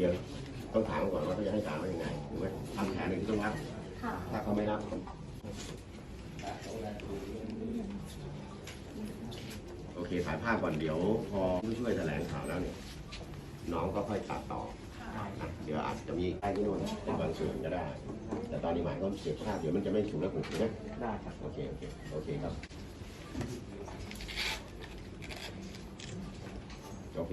ดี๋ยวต้องถามก่อนว่าเขาจะให้การว่ายังไงหรือว่าทำแผนหนึ่งที่ต้องรับ ค่ะ ถ้าเขาไม่รับโอเคถ่ายภาพก่อนเดี๋ยว พอผู้ช่วยแถลงข่าวแล้วเนี่ยน้องก็ค่อยตัดต่อนะเดี๋ยวอาจจะมีไอ้ที่นู่นเป็นบางส่วนก็ได้ แต่ตอนนี้หมายก็เก็บภาพเดี๋ยวมันจะไม่ถูกแล้วผมนะได้ครับโอเคโอเคโอเคครับโอเค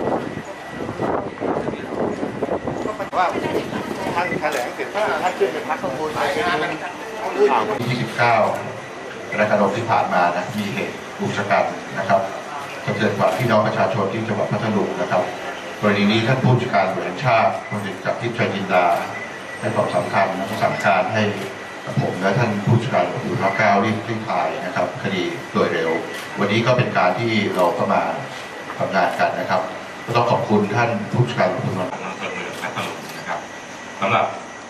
ว่าท่านแถลงเสร็จท่านขึ้นไปพักข้างบนไปเป็นห้องอื่นที่29กรกฎาคมที่ผ่านมานะมีเหตุอุกชะกันนะครับสะเทือนขวัญพี่น้องประชาชนที่จังหวัดพัทลุงนะครับกรณีนี้ท่านผู้จัดการตำรวจแห่งชาติพลเอกจากทิพย์ชัยจินดาให้ความสำคัญและสั่งการให้ผมและท่านผู้จัดการตำรวจภูธรเก้ารีบคลี่คลายนะครับ คดีโดยเร็ว วันนี้ก็เป็นการที่เราก็มาทำงานกันนะครับ ก็ต้องขอบคุณท่านผู้จัดการตำรวจ สำหรับ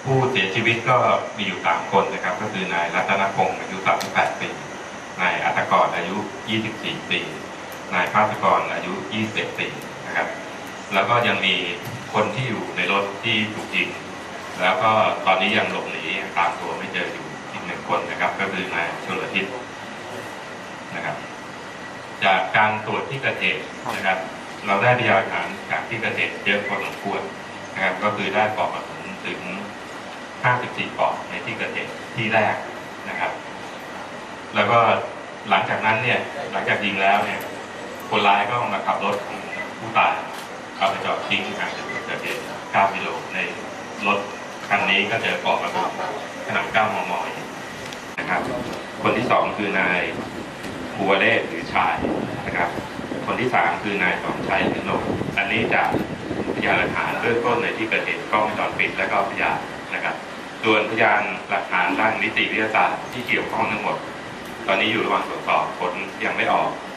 ผู้เสียชีวิตก็มีอยู่ 3 คนนะครับ ก็คือนายรัตนพงศ์อายุ 38 ปี นายอัตกรอายุ 24 ปี นายภาสกรอายุ 21 ปีนะครับ แล้วก็ยังมีคนที่อยู่ในรถที่ถูกยิง แล้วก็ตอนนี้ยังหลบหนีตามตัวไม่เจออยู่อีกหนึ่งคนนะครับ ก็คือนายชลทิศนะครับ จากการตรวจที่เกิดเหตุนะครับ เราได้พยานหลักฐานจากที่เกิดเหตุเยอะพอสมควรนะครับ ก็คือได้ปลอกกระสุน ถึง 54ปลอกในที่เกิดเหตุที่แรกนะครับ แล้วก็หลังจากนั้นเนี่ยหลังจากยิงแล้วเนี่ยคนร้ายก็มาขับรถของผู้ตายเอาไปจอดทิ้งห่างจากจุดเกิดเหตุ9กิโลในรถคันนี้ก็เจอปลอกกระสุนขนาด9มมนะครับ คนที่สองคือนายภูวเรศหรือชายนะครับ คนที่สามคือนายสองชัยหรือโนกอันนี้จากพยานหลักฐานเบื้องต้นในที่เกิดเหตุกล้องวงจรปิดและก็พยานนะครับ ส่วนพยานหลักฐานด้านนิติวิทยาศาสตร์ที่เกี่ยวข้องทั้งหมด ตอนนี้อยู่ระหว่างตรวจสอบผลยังไม่ออก